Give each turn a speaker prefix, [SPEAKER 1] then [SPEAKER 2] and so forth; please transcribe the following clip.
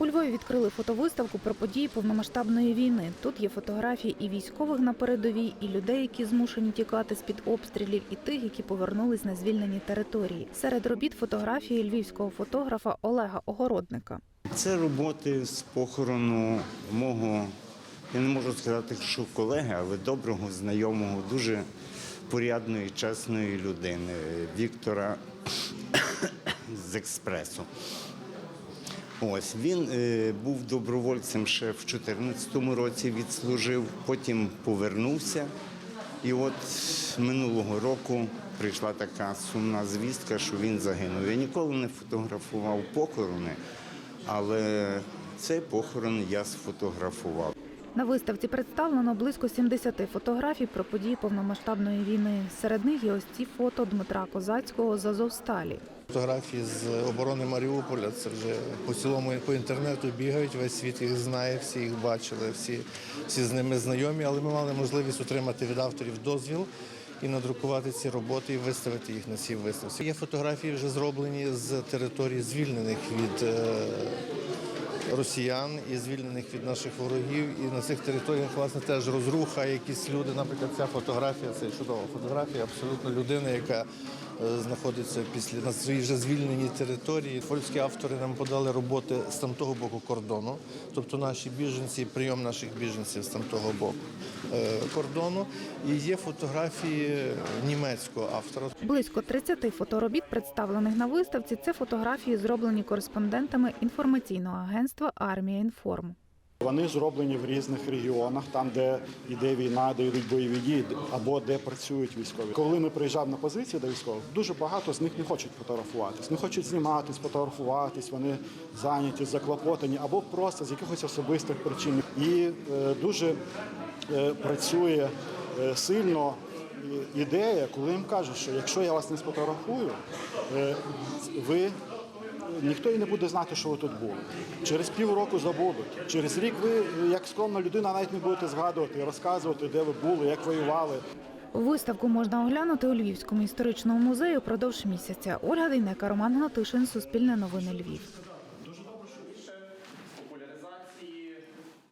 [SPEAKER 1] У Львові відкрили фотовиставку про події повномасштабної війни. Тут є фотографії і військових на передовій, і людей, які змушені тікати з під обстрілів, і тих, які повернулись на звільнені території. Серед робіт фотографії львівського фотографа Олега Огородника.
[SPEAKER 2] Це роботи з похорону мого, я не можу сказати, що колеги, але доброго знайомого, дуже порядної, чесної людини Віктора з експресу. Ось він е, був добровольцем ще в 2014 році, відслужив, потім повернувся. І от минулого року прийшла така сумна звістка, що він загинув. Я ніколи не фотографував похорони, але цей похорон я сфотографував.
[SPEAKER 1] На виставці представлено близько 70 фотографій про події повномасштабної війни. Серед них є ось ці фото Дмитра Козацького з Азовсталі.
[SPEAKER 3] Фотографії з оборони Маріуполя це вже по цілому по інтернету бігають, весь світ їх знає, всі їх бачили, всі, всі з ними знайомі, але ми мали можливість отримати від авторів дозвіл і надрукувати ці роботи і виставити їх на цій виставці. Є фотографії вже зроблені з територій звільнених від е, росіян і звільнених від наших ворогів. І на цих територіях власне теж розруха, якісь люди. Наприклад, ця фотографія це чудова фотографія, абсолютно людина, яка знаходиться після на своїй вже звільненій території. Польські автори нам подали роботи з тамтого боку кордону, тобто наші біженці, прийом наших біженців з тамтого боку е, кордону. І є фотографії німецького автора.
[SPEAKER 1] Близько 30 фоторобіт, представлених на виставці, це фотографії, зроблені кореспондентами інформаційного агентства Армія Інформ.
[SPEAKER 4] Вони зроблені в різних регіонах, там, де йде війна, де йдуть бойові дії, або де працюють військові. Коли ми приїжджаємо на позиції до військових, дуже багато з них не хочуть фотографуватись, не хочуть зніматись, фотографуватись. Вони зайняті, заклопотані, або просто з якихось особистих причин. І е, дуже е, працює е, сильно ідея, коли їм кажуть, що якщо я вас не сфотографую, е, ви ніхто і не буде знати, що ви тут були. Через півроку забудуть. Через рік ви, як скромна людина, навіть не будете згадувати, розказувати, де ви були, як воювали.
[SPEAKER 1] Виставку можна оглянути у Львівському історичному музеї впродовж місяця. Ольга Дейнека, Роман Гнатишин, Суспільне новини Львів.